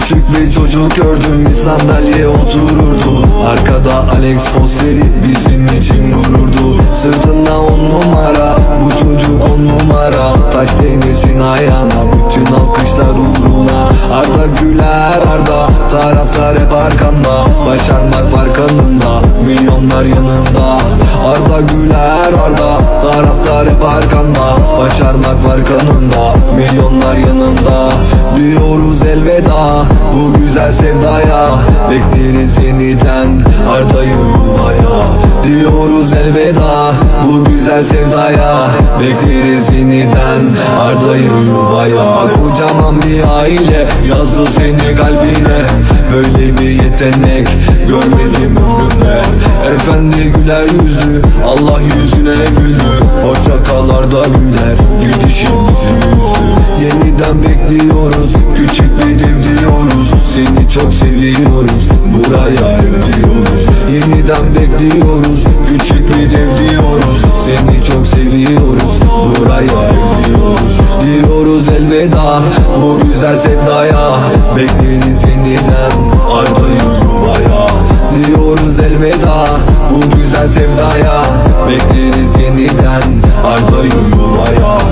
Küçük bir çocuk gördüm bir sandalye otururdu. Arkada Alex posteri bizim için gururdu. Sırtında on numara bu çocuk on numara. Taş değmesin ayağına bütün alkışlar uğruna. Arda Güler Arda taraftar hep arkanda. Başarmak var kanında milyonlar yanında. Arda Güler Arda taraftar hep arkanda. Başarmak var kanında milyonlar yanında Diyoruz elveda bu güzel sevdaya. Bekleriz yeniden Arda'yı yuvaya Diyoruz elveda bu güzel sevdaya. Bekleriz yeniden Arda'yı yuvaya Kocaman bir aile yazdı seni kalbine. Böyle bir yetenek görmedim ömrümde. Efendi güler yüzlü Allah yüzüne güldü. Hoşça kal Arda Güler. Gidişimizi üzdü Yeniden Seni çok seviyoruz buraya ev Yeniden bekliyoruz küçük bir dev diyoruz. Seni çok seviyoruz buraya ev diyoruz elveda bu güzel sevdaya. Bekleriz yeniden Arda'yı yuvaya. Diyoruz elveda bu güzel sevdaya. Bekleriz yeniden Arda'yı yuvaya